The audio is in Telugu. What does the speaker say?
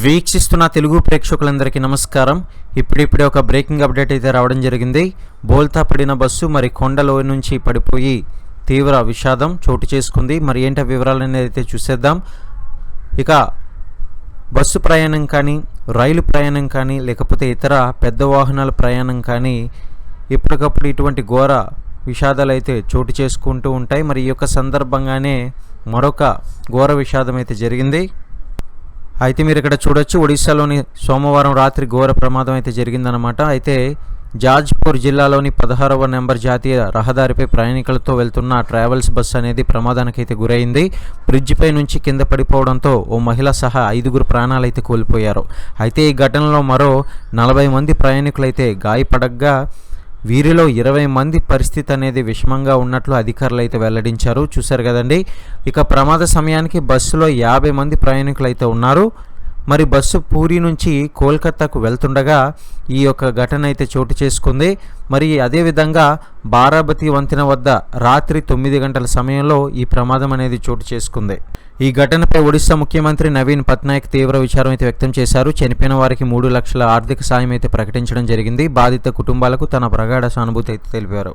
వీక్షిస్తున్న తెలుగు ప్రేక్షకులందరికీ నమస్కారం. ఇప్పుడిప్పుడే ఒక బ్రేకింగ్ అప్డేట్ అయితే రావడం జరిగింది. బోల్తా పడిన బస్సు మరి కొండలో నుంచి పడిపోయి తీవ్ర విషాదం చోటు చేసుకుంది. మరి ఏంటో వివరాలు అనేది అయితే చూసేద్దాం. ఇక బస్సు ప్రయాణం కానీ రైలు ప్రయాణం కానీ లేకపోతే ఇతర పెద్ద వాహనాల ప్రయాణం కానీ ఎప్పటికప్పుడు ఇటువంటి ఘోర విషాదాలు అయితే చోటు చేసుకుంటూ ఉంటాయి. మరి ఈ యొక్క సందర్భంగానే మరొక ఘోర విషాదం అయితే జరిగింది. అయితే మీరు ఇక్కడ చూడొచ్చు ఒడిశాలోని సోమవారం రాత్రి ఘోర ప్రమాదం అయితే జరిగిందనమాట అయితే జాజ్పూర్ జిల్లాలోని పదహారవ నెంబర్ జాతీయ రహదారిపై ప్రయాణికులతో వెళ్తున్న ట్రావెల్స్ బస్సు అనేది ప్రమాదానికైతే గురైంది. బ్రిడ్జిపై నుంచి కింద పడిపోవడంతో ఓ మహిళ సహా ఐదుగురు ప్రాణాలు అయితే కోల్పోయారు. అయితే ఈ ఘటనలో మరో నలభై మంది ప్రయాణికులైతే గాయపడగా వీరిలో ఇరవై మంది పరిస్థితి అనేది విషమంగా ఉన్నట్లు అధికారులు అయితే వెల్లడించారు. చూశారు కదండి. ఇక ప్రమాద సమయానికి బస్సులో యాభై మంది ప్రయాణికులు అయితే ఉన్నారు. మరి బస్సు పూరి నుంచి కోల్కతాకు వెళ్తుండగా ఈ యొక్క ఘటన అయితే చోటు చేసుకుంది. మరి అదేవిధంగా బారాబతి వంతెన వద్ద రాత్రి తొమ్మిది గంటల సమయంలో ఈ ప్రమాదం అనేది చోటు చేసుకుంది. ఈ ఘటనపై ఒడిశా ముఖ్యమంత్రి నవీన్ పట్నాయక్ తీవ్ర విచారం అయితే వ్యక్తం చేశారు. చనిపోయిన వారికి మూడు లక్షల ఆర్థిక సాయం అయితే ప్రకటించడం జరిగింది. బాధిత కుటుంబాలకు తన ప్రగాఢ సానుభూతి అయితే తెలిపారు.